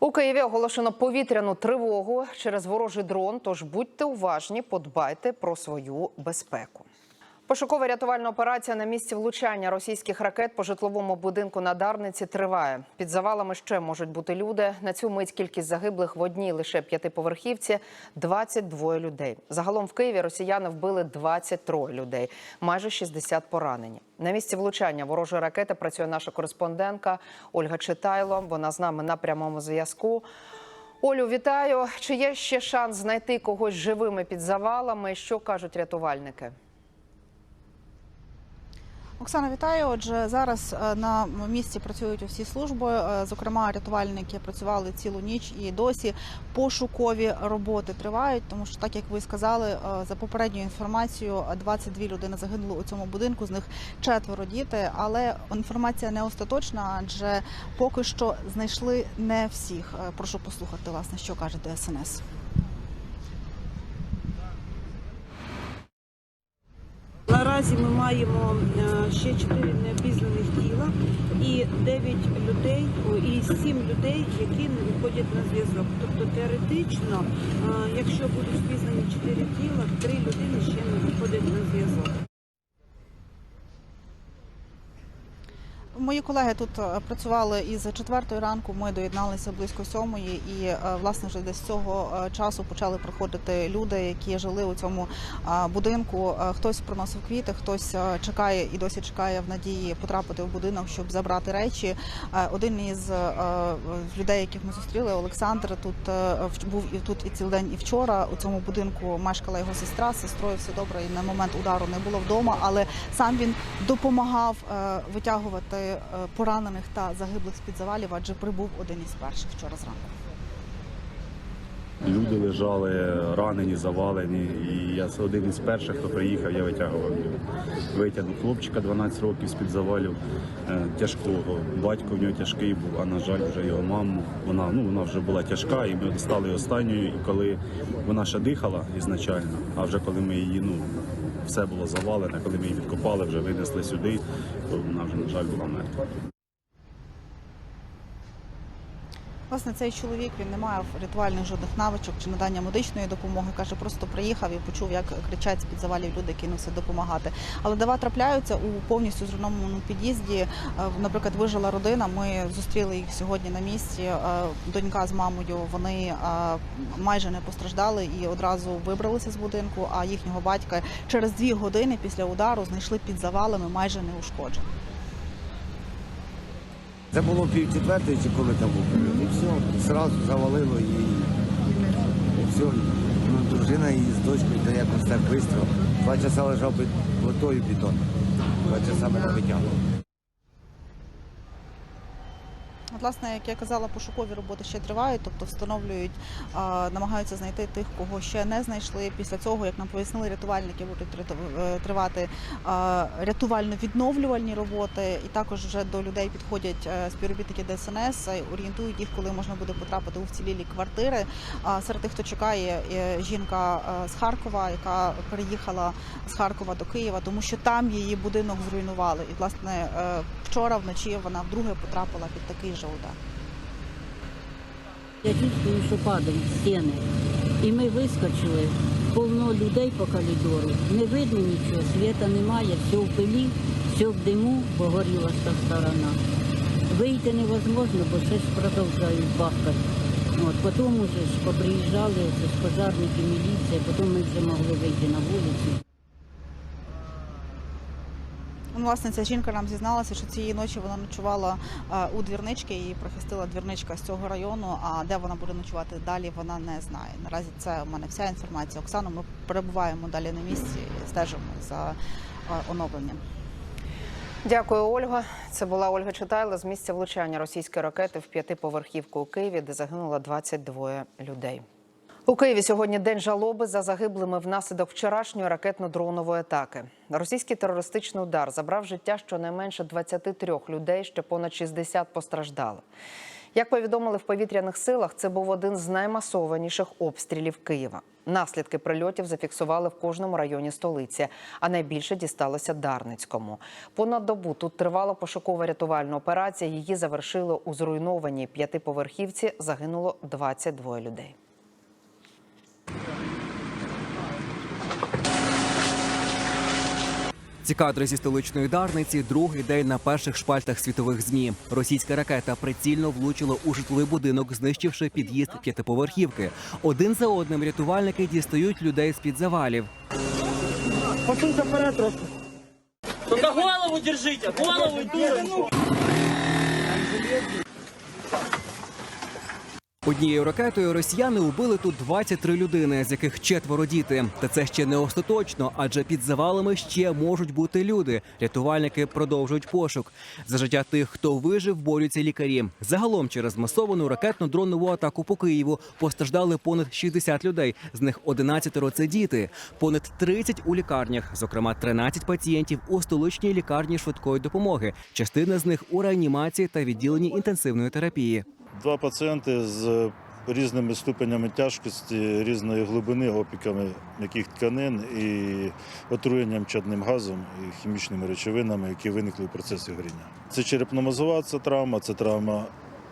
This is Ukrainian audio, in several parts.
У Києві оголошено повітряну тривогу через ворожий дрон. Тож будьте уважні, подбайте про свою безпеку. Пошукова рятувальна операція на місці влучання російських ракет по житловому будинку на Дарниці триває. Під завалами ще можуть бути люди. На цю мить кількість загиблих в одній лише п'ятиповерхівці 22 людей. Загалом в Києві росіяни вбили 23 людей, майже 60 поранені. На місці влучання ворожої ракети працює наша кореспондентка Ольга Читайло. Вона з нами на прямому зв'язку. Олю, вітаю. Чи є ще шанс знайти когось живими під завалами? Що кажуть рятувальники? Оксана, вітаю. Отже, зараз е, на місці працюють усі служби. Е, Зокрема, рятувальники працювали цілу ніч і досі пошукові роботи тривають. Тому що, так як ви сказали, е, за попередньою інформацією, 22 людини загинули у цьому будинку. З них четверо діти. Але інформація не остаточна, адже поки що знайшли не всіх. Прошу послухати, власне, що каже ДСНС. Наразі ми маємо е, ще 4 необізнаних тіла і 9 людей, і 7 людей, які не виходять на зв'язок. Тобто теоретично, е, якщо будуть впізнані 4 тіла, 3 людини ще не виходять на зв'язок. Мої колеги тут е, працювали із четвертої ранку. Ми доєдналися близько сьомої, і е, власне вже десь цього е, часу почали приходити люди, які жили у цьому будинку. Хтось приносив квіти, хтось чекає і досі чекає в надії потрапити в будинок, щоб забрати речі. Один із людей, яких ми зустріли, Олександр, тут був і тут і цілий день, і вчора. У цьому будинку мешкала його сестра. Сестрою все добре. І на момент удару не було вдома, але сам він допомагав витягувати е, поранених та загиблих з під завалів, адже прибув один із перших вчора зранку. Люди лежали ранені, завалені. І я один із перших, хто приїхав, я витягував його. Витягнув хлопчика 12 років з-під завалів е, тяжкого. Батько в нього тяжкий був, а на жаль, вже його маму. Вона ну вона вже була тяжка, і ми достали останньою. І коли вона ще дихала ізначально, а вже коли ми її ну все було завалене, коли ми її відкопали, вже винесли сюди, то вона вже на жаль була мертва. Власне, цей чоловік він не мав рятувальних жодних навичок чи надання медичної допомоги. каже, просто приїхав і почув, як кричать з під завалів люди, кинувся допомагати. Але дива трапляються у повністю зруйнованому під'їзді. Е, Наприклад, вижила родина. Ми зустріли їх сьогодні на місці. Е, Донька з мамою вони е, майже не постраждали і одразу вибралися з будинку. А їхнього батька через дві години після удару знайшли під завалами майже неушкодженим. Це було пів четвертої, чи коли там був період. І все, зразу завалило і, І все. Ну, дружина її з дочкою та якось так швидко. Два часа лежав під плитою бетон. Два часа мене витягував. Власне, як я казала, пошукові роботи ще тривають, тобто встановлюють, намагаються знайти тих, кого ще не знайшли. Після цього, як нам пояснили, рятувальники будуть е, тривати рятувально-відновлювальні роботи, і також вже до людей підходять е, співробітники ДСНС, е, орієнтують їх, коли можна буде потрапити у вцілілі квартири. Серед тих, хто чекає, жінка з Харкова, яка переїхала з Харкова до Києва, тому що там її будинок зруйнували. І власне вчора вночі вона вдруге потрапила під такий же удар. Я чувствую, що падають стіни. І ми вискочили, повно людей по коридору. Не видно нічого, світа немає, все в пилі, все в диму, бо горіла з та сторона. Вийти невозможно, бо ж продовжують бахкати. От, потім уже ж поприїжджали пожарники, міліція, потім ми вже могли вийти на вулицю. Ну, власне, ця жінка нам зізналася, що цієї ночі вона ночувала е, у двірнички, її прихистила двірничка з цього району. А де вона буде ночувати далі, вона не знає. Наразі це у мене вся інформація. Оксана, ми перебуваємо далі на місці, стежимо за е, оновленням. Дякую, Ольга. Це була Ольга Читайла з місця влучання російської ракети в п'ятиповерхівку у Києві, де загинуло 22 людей. У Києві сьогодні день жалоби за загиблими внаслідок вчорашньої ракетно-дронової атаки. Російський терористичний удар забрав життя щонайменше 23 людей, ще понад 60 постраждали. Як повідомили в повітряних силах, це був один з наймасованіших обстрілів Києва. Наслідки прильотів зафіксували в кожному районі столиці, а найбільше дісталося Дарницькому. Понад добу тут тривала пошукова рятувальна операція. Її завершили у зруйнованій п'ятиповерхівці. Загинуло 22 людей. Ці кадри зі столичної Дарниці другий день на перших шпальтах світових змі. Російська ракета прицільно влучила у житловий будинок, знищивши під'їзд п'ятиповерхівки. Один за одним рятувальники дістають людей з під завалів. Только голову держите, голову и Однією ракетою росіяни убили тут 23 людини, з яких четверо діти. Та це ще не остаточно, адже під завалами ще можуть бути люди. Рятувальники продовжують пошук. За життя тих, хто вижив, борються лікарі. Загалом через масовану ракетно-дронову атаку по Києву постраждали понад 60 людей. З них 11 – це діти. Понад 30 у лікарнях, зокрема 13 пацієнтів у столичній лікарні швидкої допомоги. Частина з них у реанімації та відділенні інтенсивної терапії. Два пацієнти з різними ступенями тяжкості, різної глибини, опіками м'яких тканин і отруєнням чадним газом і хімічними речовинами, які виникли в процесі горіння. Це черепно-мозова це травма, це травма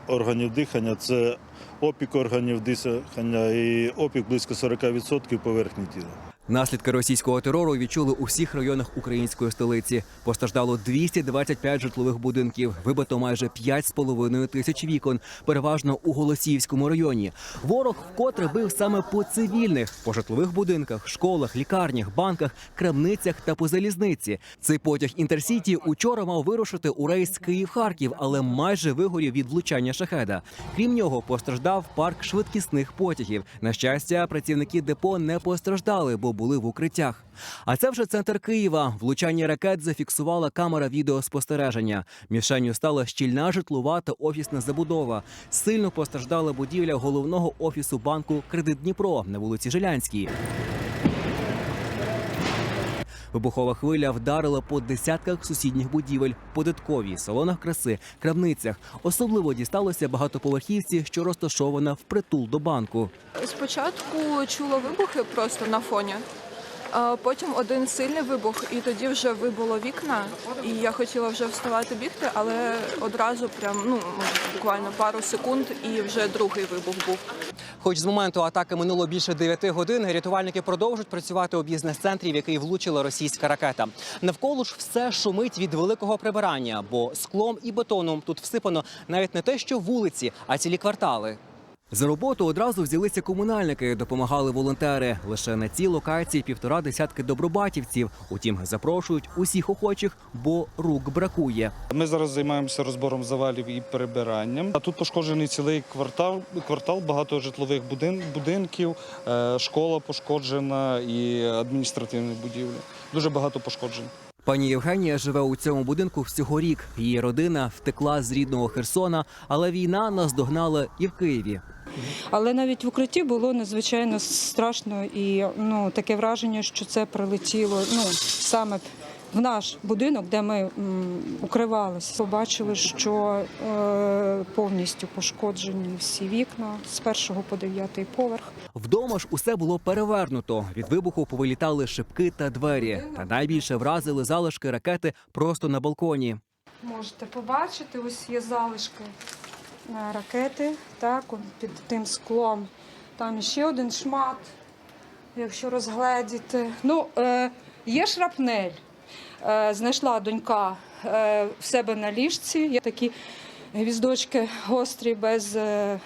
органів дихання, це опік органів дихання і опік близько 40% поверхні тіла. Наслідки російського терору відчули у всіх районах української столиці. Постраждало 225 житлових будинків, вибито майже 5,5 тисяч вікон, переважно у Голосіївському районі. Ворог вкотре бив саме по цивільних, по житлових будинках, школах, лікарнях, банках, крамницях та по залізниці. Цей потяг інтерсіті учора мав вирушити у рейс Київ-Харків, але майже вигорів від влучання шахеда. Крім нього, постраждав парк швидкісних потягів. На щастя, працівники депо не постраждали, бо були в укриттях. А це вже центр Києва. Влучання ракет зафіксувала камера відеоспостереження. Мішенню стала щільна житлова та офісна забудова. Сильно постраждала будівля головного офісу банку Кредит Дніпро на вулиці Жилянській. Вибухова хвиля вдарила по десятках сусідніх будівель, податковій, салонах краси, крамницях. Особливо дісталося багатоповерхівці, що розташована впритул до банку. Спочатку чула вибухи просто на фоні. А потім один сильний вибух, і тоді вже вибуло вікна. І я хотіла вже вставати бігти, але одразу прям ну буквально пару секунд, і вже другий вибух був. Хоч з моменту атаки минуло більше 9 годин, рятувальники продовжують працювати у бізнес-центрі, в який влучила російська ракета. Навколо ж все шумить від великого прибирання, бо склом і бетоном тут всипано навіть не те, що вулиці, а цілі квартали. За роботу одразу взялися комунальники, допомагали волонтери. Лише на цій локації півтора десятки добробатівців. Утім, запрошують усіх охочих, бо рук бракує. Ми зараз займаємося розбором завалів і перебиранням. А тут пошкоджений цілий квартал, квартал багато житлових будин, будинків, е, школа пошкоджена і адміністративні будівлі. Дуже багато пошкоджень. Пані Євгенія живе у цьому будинку всього рік. Її родина втекла з рідного Херсона, але війна наздогнала і в Києві. Але навіть в укритті було надзвичайно страшно і ну таке враження, що це прилетіло ну саме в наш будинок, де ми укривалися. Побачили, що е, повністю пошкоджені всі вікна з першого по дев'ятий поверх. Вдома ж усе було перевернуто. Від вибуху повилітали шибки та двері. Та найбільше вразили залишки ракети просто на балконі. Можете побачити, ось є залишки ракети, так, під тим склом. Там ще один шмат, якщо розгледіти. Ну, е, є шрапнель. Е, знайшла донька е, в себе на ліжці. Є такі гвіздочки гострі без е,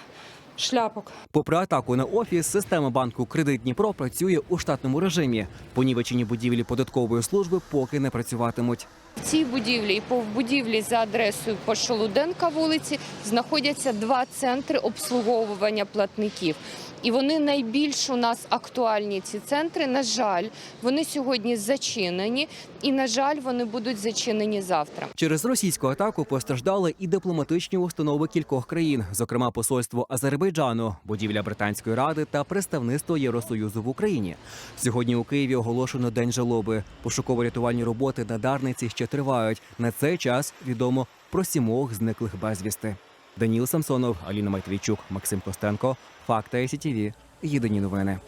шляпок. Попри атаку на офіс, система банку Кредит Дніпро працює у штатному режимі. Понівечені будівлі податкової служби поки не працюватимуть. В цій будівлі і по будівлі за адресою Пошолуденка вулиці знаходяться два центри обслуговування платників. І вони найбільш у нас актуальні ці центри. На жаль, вони сьогодні зачинені, і на жаль, вони будуть зачинені завтра. Через російську атаку постраждали і дипломатичні установи кількох країн, зокрема посольство Азербайджану, будівля Британської ради та представництво Євросоюзу в Україні. Сьогодні у Києві оголошено день жалоби. Пошуково-рятувальні роботи на Дарниці ще тривають. На цей час відомо про сімох зниклих безвісти. Даніл Самсонов, Аліна Майтвійчук, Максим Костенко. Факти СІТІВІ. Єдині новини.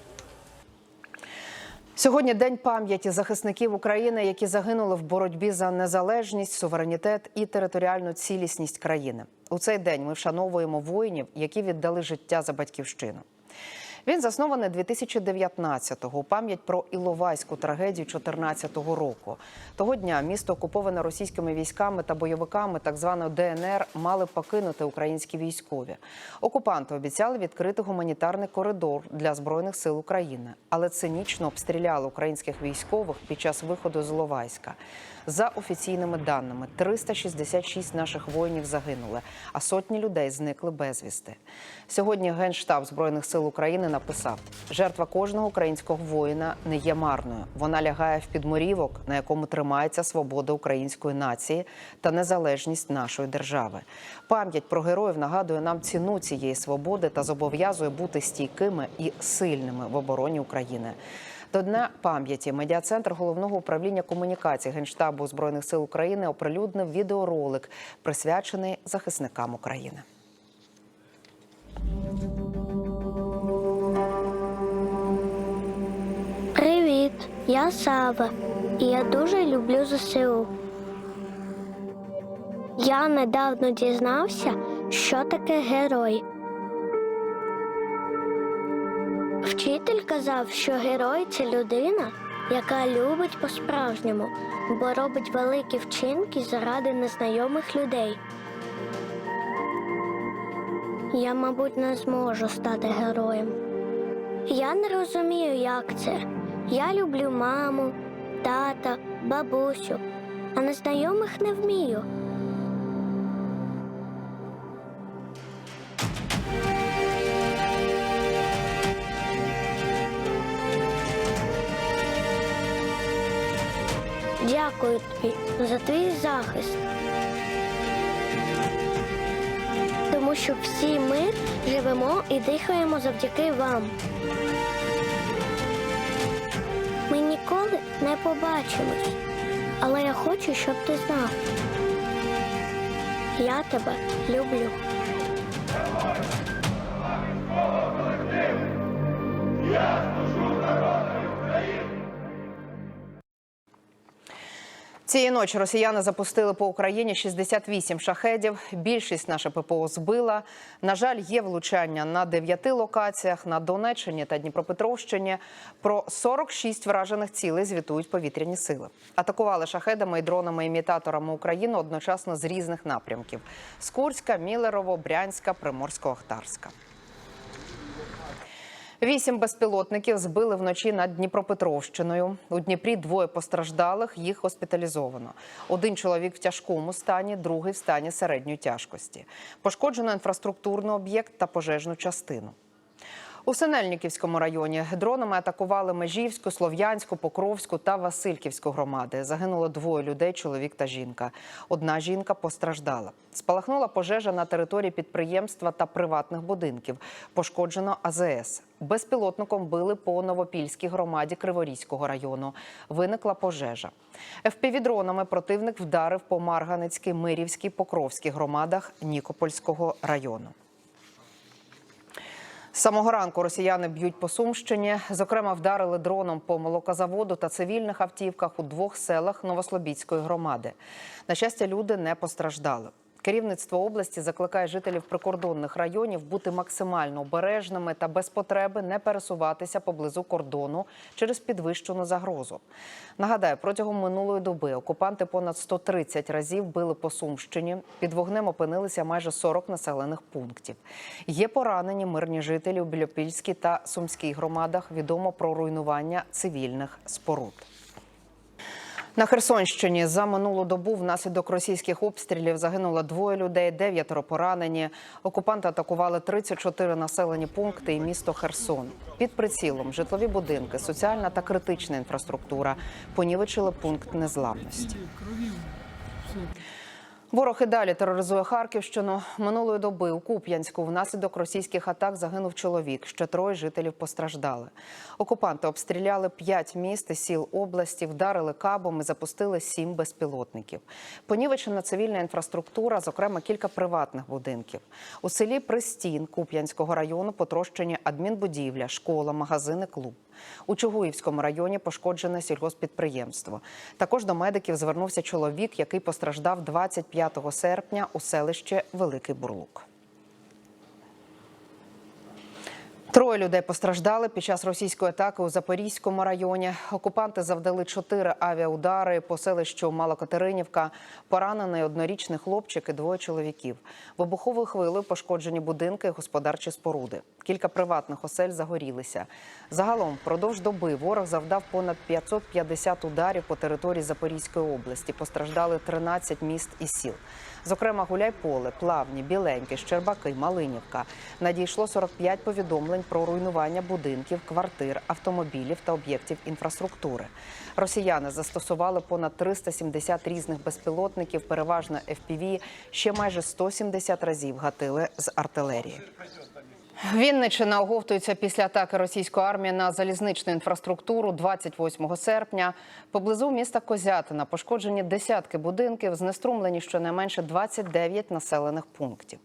Сьогодні день пам'яті захисників України, які загинули в боротьбі за незалежність, суверенітет і територіальну цілісність країни. У цей день ми вшановуємо воїнів, які віддали життя за батьківщину. Він заснований 2019-го у пам'ять про Іловайську трагедію 2014 року. Того дня місто, окуповане російськими військами та бойовиками так званої ДНР, мали покинути українські військові. Окупанти обіцяли відкрити гуманітарний коридор для збройних сил України, але цинічно обстріляли українських військових під час виходу з Іловайська. За офіційними даними, 366 наших воїнів загинули, а сотні людей зникли безвісти. Сьогодні Генштаб Збройних сил України написав: жертва кожного українського воїна не є марною. Вона лягає в підморівок, на якому тримається свобода української нації та незалежність нашої держави. Пам'ять про героїв нагадує нам ціну цієї свободи та зобов'язує бути стійкими і сильними в обороні України. До дня пам'яті медіа-центр головного управління комунікації Генштабу збройних сил України оприлюднив відеоролик, присвячений захисникам України. Сава, і я дуже люблю ЗСУ. Я недавно дізнався, що таке герой. Вчитель казав, що герой це людина, яка любить по-справжньому, бо робить великі вчинки заради незнайомих людей. Я, мабуть, не зможу стати героєм. Я не розумію, як це. Я люблю маму, тата, бабусю, а незнайомих не вмію. Дякую тобі за твій захист. Тому що всі ми живемо і дихаємо завдяки вам. Ніколи не побачимось, але я хочу, щоб ти знав. Я тебе люблю. Цієї ночі росіяни запустили по Україні 68 шахедів. Більшість наша ППО збила. На жаль, є влучання на дев'яти локаціях на Донеччині та Дніпропетровщині. Про 46 вражених цілей звітують повітряні сили. Атакували шахедами і дронами-імітаторами Україну одночасно з різних напрямків: з Курська, Мілерово, Брянська, Приморсько-Ахтарська. Вісім безпілотників збили вночі над Дніпропетровщиною. У Дніпрі двоє постраждалих, їх госпіталізовано. Один чоловік в тяжкому стані, другий в стані середньої тяжкості. Пошкоджено інфраструктурний об'єкт та пожежну частину. У Синельниківському районі дронами атакували Межівську, Слов'янську, Покровську та Васильківську громади. Загинуло двоє людей, чоловік та жінка. Одна жінка постраждала. Спалахнула пожежа на території підприємства та приватних будинків. Пошкоджено АЗС. Безпілотником били по Новопільській громаді Криворізького району. Виникла пожежа. ФПВ-дронами противник вдарив по Марганецькій, Мирівській, Покровській громадах Нікопольського району. Самого ранку росіяни б'ють по Сумщині. Зокрема, вдарили дроном по молокозаводу та цивільних автівках у двох селах Новослобідської громади. На щастя, люди не постраждали. Керівництво області закликає жителів прикордонних районів бути максимально обережними та без потреби не пересуватися поблизу кордону через підвищену загрозу. Нагадаю, протягом минулої доби окупанти понад 130 разів били по Сумщині. Під вогнем опинилися майже 40 населених пунктів. Є поранені мирні жителі у Білопільській та Сумській громадах. Відомо про руйнування цивільних споруд. На Херсонщині за минулу добу внаслідок російських обстрілів загинуло двоє людей, дев'ятеро поранені. Окупанти атакували 34 населені пункти і місто Херсон. Під прицілом житлові будинки, соціальна та критична інфраструктура понівечили пункт незламності. Ворог і далі тероризує Харківщину. Минулої доби у Куп'янську внаслідок російських атак загинув чоловік. Ще троє жителів постраждали. Окупанти обстріляли п'ять міст і сіл області, вдарили кабом і запустили сім безпілотників. Понівечена цивільна інфраструктура, зокрема кілька приватних будинків. У селі Пристін Куп'янського району потрощені адмінбудівля, школа, магазини, клуб. У Чугуївському районі пошкоджене сільгоспідприємство. Також до медиків звернувся чоловік, який постраждав 25 серпня у селищі Великий Бурлук. Троє людей постраждали під час російської атаки у Запорізькому районі. Окупанти завдали чотири авіаудари по селищу Малокатеринівка. Поранений однорічний хлопчик і двоє чоловіків. Вибуховою хвилею пошкоджені будинки і господарчі споруди. Кілька приватних осель загорілися. Загалом впродовж доби ворог завдав понад 550 ударів по території Запорізької області. Постраждали 13 міст і сіл. Зокрема, Гуляйполе, Плавні, Біленьки, Щербаки, Малинівка. Надійшло 45 повідомлень про руйнування будинків, квартир, автомобілів та об'єктів інфраструктури. Росіяни застосували понад 370 різних безпілотників, переважно FPV, ще майже 170 разів гатили з артилерії. Вінниччина оговтується після атаки російської армії на залізничну інфраструктуру 28 серпня. Поблизу міста Козятина пошкоджені десятки будинків, знеструмлені щонайменше 29 населених пунктів.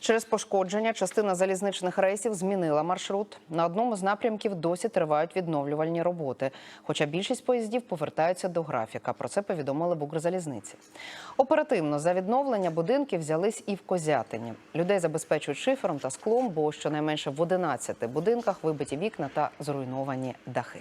Через пошкодження частина залізничних рейсів змінила маршрут. На одному з напрямків досі тривають відновлювальні роботи. Хоча більшість поїздів повертаються до графіка. Про це повідомили в Укрзалізниці. Оперативно за відновлення будинків взялись і в Козятині. Людей забезпечують шифером та склом, бо щонайменше в 11 будинках вибиті вікна та зруйновані дахи.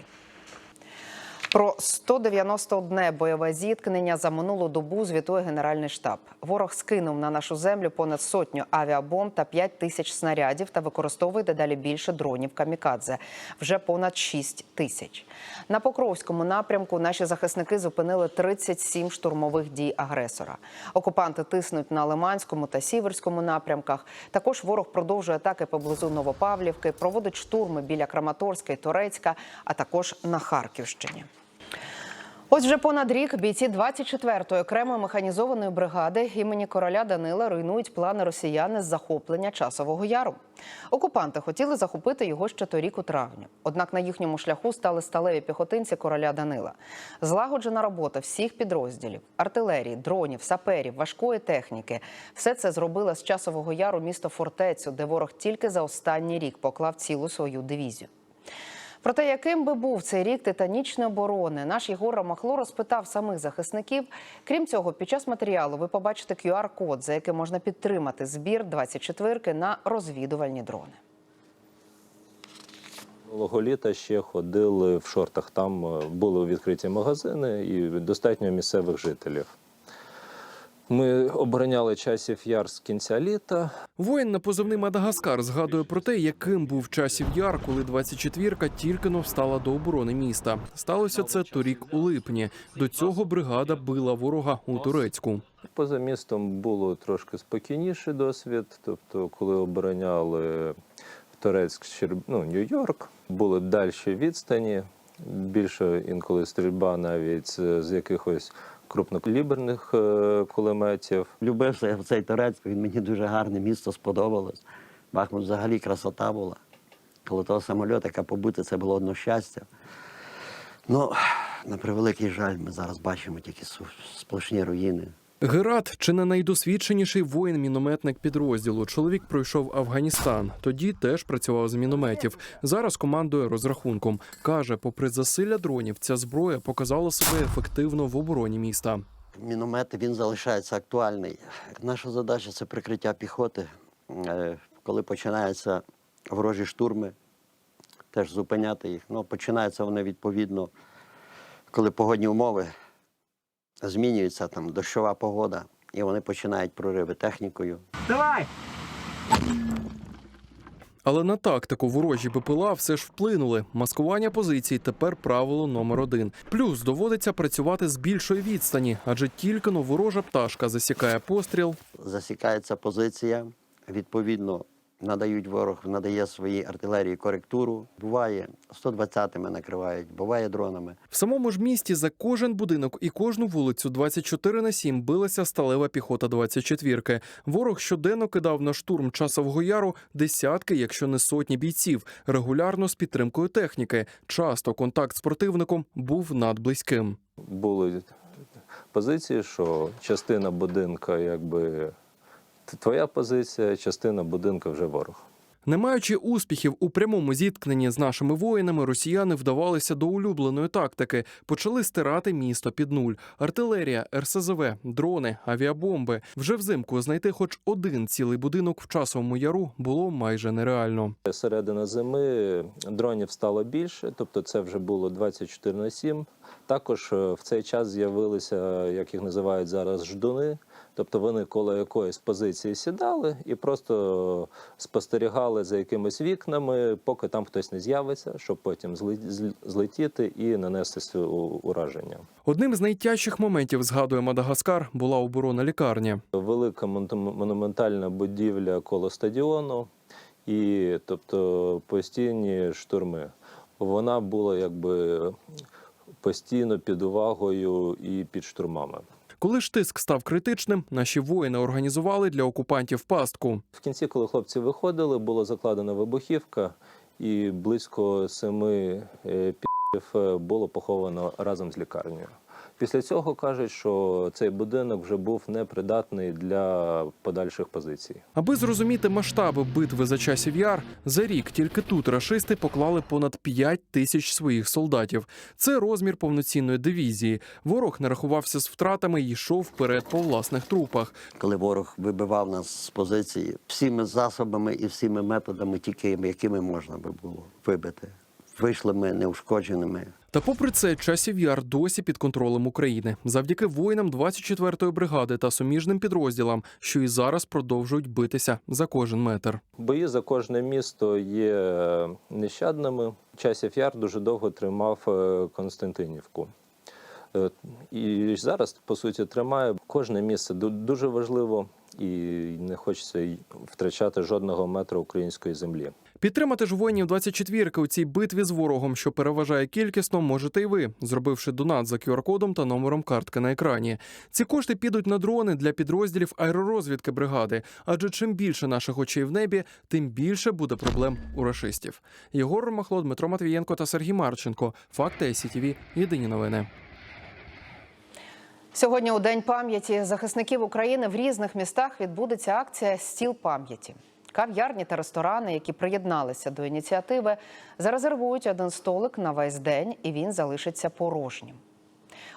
Про 191 бойове зіткнення за минулу добу звітує Генеральний штаб. Ворог скинув на нашу землю понад сотню авіабомб та 5 тисяч снарядів та використовує дедалі більше дронів камікадзе вже понад 6 тисяч. На Покровському напрямку наші захисники зупинили 37 штурмових дій агресора. Окупанти тиснуть на Лиманському та Сіверському напрямках. Також ворог продовжує атаки поблизу Новопавлівки, проводить штурми біля Краматорська і Торецька, а також на Харківщині. Ось вже понад рік бійці 24-ї окремої механізованої бригади імені короля Данила руйнують плани росіяни з захоплення часового яру. Окупанти хотіли захопити його ще торік у травні. Однак на їхньому шляху стали сталеві піхотинці короля Данила. Злагоджена робота всіх підрозділів артилерії, дронів, саперів, важкої техніки. Все це зробило з часового яру місто фортецю, де ворог тільки за останній рік поклав цілу свою дивізію. Про те, яким би був цей рік титанічної оборони, наш Єгор Ромахло розпитав самих захисників. Крім цього, під час матеріалу ви побачите QR-код, за яким можна підтримати збір 24-ки на розвідувальні дрони. Минулого літа ще ходили в шортах. Там е, були відкриті магазини і достатньо місцевих жителів. Ми обороняли часів яр з кінця літа. Воїн на позивний Мадагаскар згадує про те, яким був часів яр, коли 24-ка тільки но встала до оборони міста. Сталося це торік у липні. До цього бригада била ворога у Турецьку. Поза містом було трошки спокійніший досвід. Тобто, коли обороняли Турецьк, ну, Нью-Йорк, були дальші відстані, більше інколи стрільба навіть з якихось крупнокаліберних е, кулеметів. Любив цей Турецьк, він мені дуже гарне місто сподобалось. Бахмут взагалі красота була. Коло того самольотика побути це було одно щастя. Ну, на превеликий жаль, ми зараз бачимо тільки сплошні руїни. Герат чи не найдосвідченіший воїн-мінометник підрозділу. Чоловік пройшов Афганістан. Тоді теж працював з мінометів. Зараз командує розрахунком. каже, попри засилля дронів, ця зброя показала себе ефективно в обороні міста. Міномет він залишається актуальний. Наша задача це прикриття піхоти. Е, Коли починаються ворожі штурми, теж зупиняти їх. Ну, починаються вони відповідно, коли погодні умови змінюються, там дощова погода, і вони починають прориви технікою. Давай! Але на тактику ворожі БПЛА все ж вплинули. Маскування позицій тепер правило номер один. Плюс доводиться працювати з більшої відстані, адже тільки но ворожа пташка засікає постріл. Засікається позиція, відповідно надають ворог, надає своїй артилерії коректуру. Буває 120-ми накривають, буває дронами. В самому ж місті за кожен будинок і кожну вулицю 24 на 7 билася сталева піхота 24-ки. Ворог щоденно кидав на штурм часового яру десятки, якщо не сотні бійців, регулярно з підтримкою техніки. Часто контакт з противником був надблизьким. Були позиції, що частина будинка якби твоя позиція, частина будинка вже ворог. Не маючи успіхів у прямому зіткненні з нашими воїнами, росіяни вдавалися до улюбленої тактики. Почали стирати місто під нуль. Артилерія, РСЗВ, дрони, авіабомби. Вже взимку знайти хоч один цілий будинок в часовому яру було майже нереально. Середина зими дронів стало більше, тобто це вже було 24 на 7. Також е, в цей час з'явилися, як їх називають зараз, ждуни. Тобто вони коло якоїсь позиції сідали і просто спостерігали за якимись вікнами, поки там хтось не з'явиться, щоб потім злетіти і нанести ураження. Одним з найтяжчих моментів, згадує Мадагаскар, була оборона лікарні. Велика монум- монументальна будівля коло стадіону, і тобто постійні штурми. Вона була якби постійно під увагою і під штурмами. Коли ж тиск став критичним, наші воїни організували для окупантів пастку. В кінці, коли хлопці виходили, була закладена вибухівка, і близько семи е, пів було поховано разом з лікарнею. Після цього кажуть, що цей будинок вже був непридатний для подальших позицій. Аби зрозуміти масштаби битви за часів яр, за рік тільки тут рашисти поклали понад 5 тисяч своїх солдатів. Це розмір повноцінної дивізії. Ворог не рахувався з втратами і йшов вперед по власних трупах. Коли ворог вибивав нас з позиції всіми засобами і всіми методами, тільки якими можна би було вибити. Вийшли ми неушкодженими. Та попри це, часів яр досі під контролем України, завдяки воїнам 24-ї бригади та суміжним підрозділам, що і зараз продовжують битися за кожен метр. Бої за кожне місто є нещадними. Часів Яр дуже довго тримав е, Константинівку. Е, І зараз, по суті, тримає кожне місце дуже важливо і не хочеться втрачати жодного метра української землі. Підтримати ж воїнів 24-ки у цій битві з ворогом, що переважає кількісно, можете й ви, зробивши донат за QR-кодом та номером картки на екрані. Ці кошти підуть на дрони для підрозділів аеророзвідки бригади. Адже чим більше наших очей в небі, тим більше буде проблем у рашистів. Єгор Ромахло, Дмитро Матвієнко та Сергій Марченко. Факти СІТВ. Єдині новини. Сьогодні у день пам'яті захисників України в різних містах відбудеться акція Стіл пам'яті. Кав'ярні та ресторани, які приєдналися до ініціативи, зарезервують один столик на весь день, і він залишиться порожнім.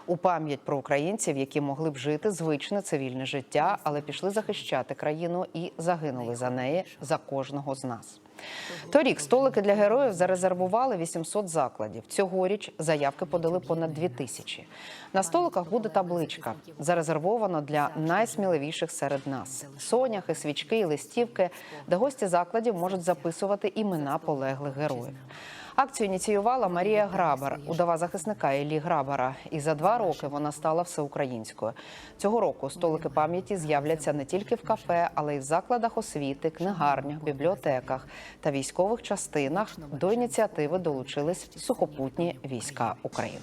У пам'ять про українців, які могли б жити звичне цивільне життя, але пішли захищати країну і загинули за неї за кожного з нас. Торік столики для героїв зарезервували 800 закладів. Цьогоріч заявки подали понад 2 тисячі. На столиках буде табличка зарезервовано для найсміливіших серед нас. Соняхи, свічки і листівки, де гості закладів можуть записувати імена полеглих героїв. Акцію ініціювала Марія Грабар, удова захисника Елі Грабара. І за два роки вона стала всеукраїнською. Цього року столики пам'яті з'являться не тільки в кафе, але й в закладах освіти, книгарнях, бібліотеках та військових частинах. До ініціативи долучились сухопутні війська України.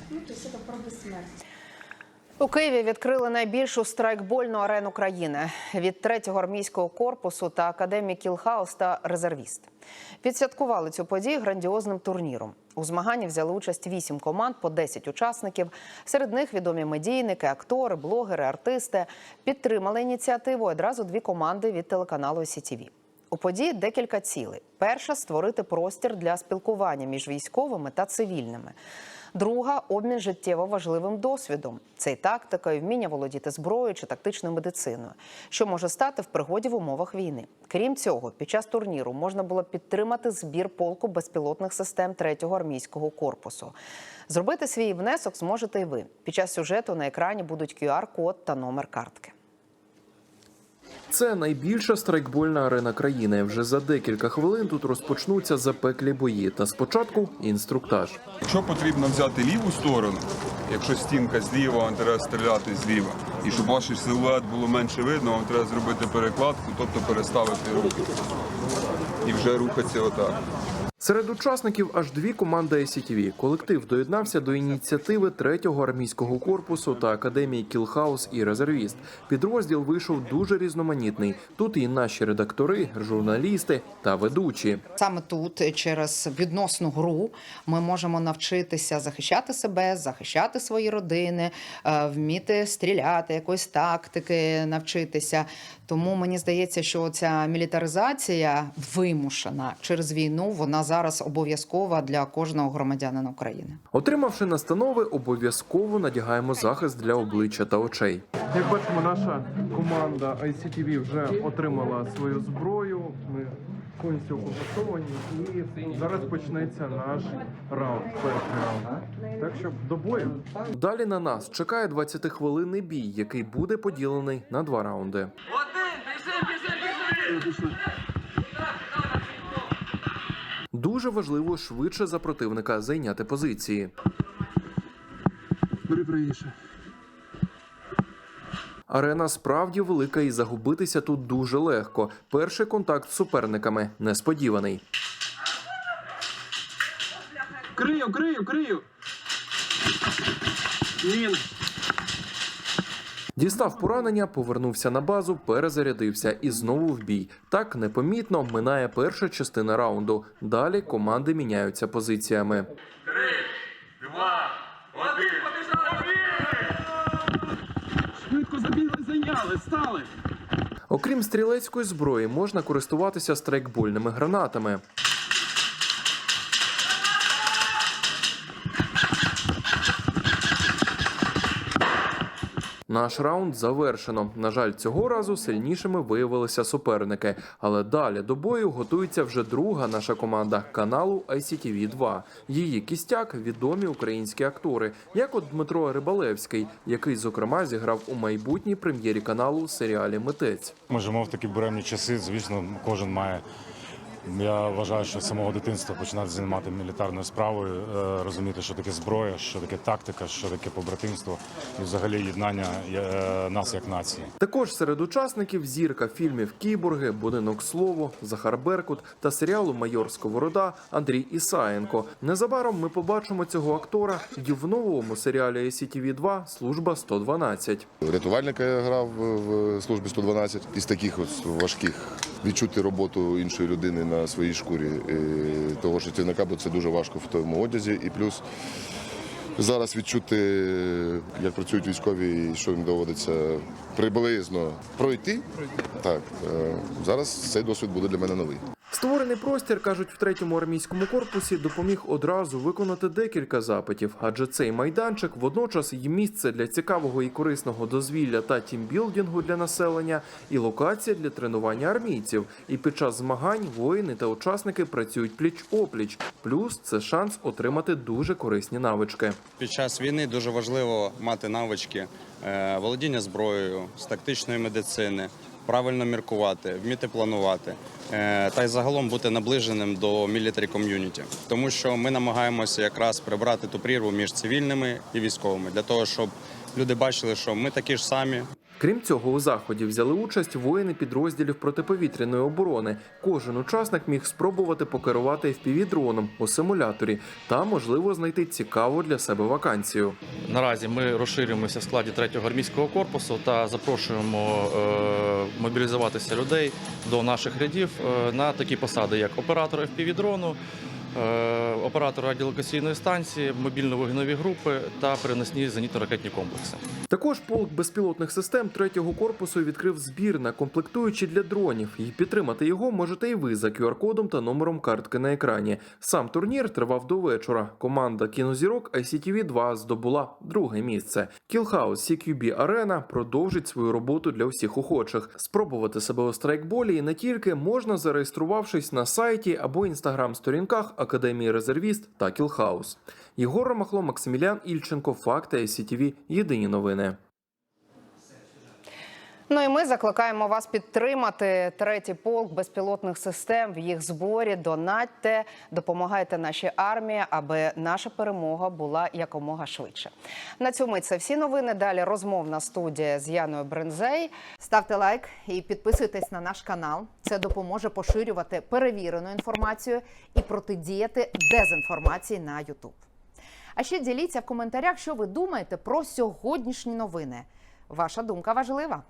У Києві відкрили найбільшу страйкбольну арену країни від 3-го армійського корпусу та академії Кілхаус та резервіст. Відсвяткували цю подію грандіозним турніром. У змаганні взяли участь вісім команд по 10 учасників. Серед них відомі медійники, актори, блогери, артисти. Підтримали ініціативу одразу дві команди від телеканалу СІТІВІ. У події декілька цілей: перша створити простір для спілкування між військовими та цивільними. Друга обмін життєво важливим досвідом. Це й тактика, і вміння володіти зброєю чи тактичною медициною, що може стати в пригоді в умовах війни. Крім цього, під час турніру можна було підтримати збір полку безпілотних систем 3-го армійського корпусу. Зробити свій внесок зможете й ви. Під час сюжету на екрані будуть QR-код та номер картки. Це найбільша страйкбольна арена країни. Вже за декілька хвилин тут розпочнуться запеклі бої. Та спочатку інструктаж. Якщо потрібно взяти ліву сторону, якщо стінка зліва, вам треба стріляти зліва. І щоб ваш силует було менше видно, вам треба зробити перекладку, тобто переставити руки. і вже рухатися отак. Серед учасників аж дві команди ICTV. Колектив доєднався до ініціативи 3-го армійського корпусу та академії Кілхаус і резервіст. Підрозділ вийшов дуже різноманітний. Тут і наші редактори, журналісти та ведучі. Саме тут, через відносну гру, ми можемо навчитися захищати себе, захищати свої родини, е, вміти стріляти, якоїсь тактики навчитися. Тому мені здається, що ця мілітаризація вимушена через війну, вона зараз обов'язкова для кожного громадянина України. Отримавши настанови, обов'язково надягаємо захист для обличчя та очей. Як бачимо, наша команда ICTV вже отримала свою зброю. Ми повністю укомплектовані і зараз почнеться наш раунд. Перший раунд. Так що до бою. Далі на нас чекає 20-хвилинний бій, який буде поділений на два раунди. Дуже важливо швидше за противника зайняти позиції. Бери правіше. Арена справді велика і загубитися тут дуже легко. Перший контакт з суперниками несподіваний. Крию, крию, крию. Мін. Дістав поранення, повернувся на базу, перезарядився і знову в бій. Так непомітно минає перша частина раунду. Далі команди міняються позиціями. Швидко забігли, зайняли, стали. Окрім стрілецької зброї, можна користуватися страйкбольними гранатами. Наш раунд завершено. На жаль, цього разу сильнішими виявилися суперники. Але далі до бою готується вже друга наша команда каналу ICTV 2 Її кістяк відомі українські актори, як от Дмитро Рибалевський, який зокрема зіграв у майбутній прем'єрі каналу серіалі Митець. Ми живемо в такі буремні часи. Звісно, кожен має. Я вважаю, що з самого дитинства починати займати мілітарною справою, е, розуміти, що таке зброя, що таке тактика, що таке побратимство і взагалі єднання е, нас як нації. Також серед учасників зірка фільмів Кіборги, Будинок слово, Захар Беркут та серіалу Майор Сковорода Андрій Ісаєнко. Незабаром ми побачимо цього актора і в новому серіалі ICTV 2 Служба 112. Рятувальника я грав в службі 112 із таких от важких відчути роботу іншої людини на своїй шкурі того що життєвника, бо це дуже важко в тому одязі. І плюс зараз відчути, як працюють військові, і що їм доводиться приблизно пройти. Так е, зараз цей досвід буде для мене новий. Створений простір, кажуть, в третьому армійському корпусі допоміг одразу виконати декілька запитів, адже цей майданчик водночас і місце для цікавого і корисного дозвілля та тімбілдингу для населення, і локація для тренування армійців. І під час змагань воїни та учасники працюють пліч опліч. Плюс це шанс отримати дуже корисні навички. Під час війни дуже важливо мати навички е, володіння зброєю, з тактичної медицини, правильно міркувати, вміти планувати е, та й загалом бути наближеним до мілітарі ком'юніті, тому що ми намагаємося якраз прибрати ту прірву між цивільними і військовими для того, щоб люди бачили, що ми такі ж самі. Крім цього, у заході взяли участь воїни підрозділів протиповітряної оборони. Кожен учасник міг спробувати покерувати FPV-дроном у симуляторі та, можливо, знайти цікаву для себе вакансію. Наразі ми розширюємося в складі 3-го армійського корпусу та запрошуємо е, мобілізуватися людей до наших рядів е, на такі посади, як оператор FPV-дрону, оператор радіолокаційної станції, мобільно-вогневі групи та переносні зенітно-ракетні комплекси. Також полк безпілотних систем третього корпусу відкрив збір на комплектуючі для дронів. І підтримати його можете і ви за QR-кодом та номером картки на екрані. Сам турнір тривав до вечора. Команда кінозірок ICTV 2 здобула друге місце. Кілхаус CQB Arena продовжить свою роботу для всіх охочих. Спробувати себе у страйкболі і не тільки можна зареєструвавшись на сайті або інстаграм-сторінках Академії Резервіст та Кілхаус. Єгор Ромахло, Максимілян Ільченко, Факти СІТВ, Єдині новини. Ну і ми закликаємо вас підтримати третій полк безпілотних систем в їх зборі. Донатьте, допомагайте нашій армії, аби наша перемога була якомога швидше. На цьому це всі новини. Далі розмовна студія з Яною Брензей. Ставте лайк і підписуйтесь на наш канал. Це допоможе поширювати перевірену інформацію і протидіяти дезінформації на YouTube. А ще діліться в коментарях, що ви думаєте про сьогоднішні новини. Ваша думка важлива.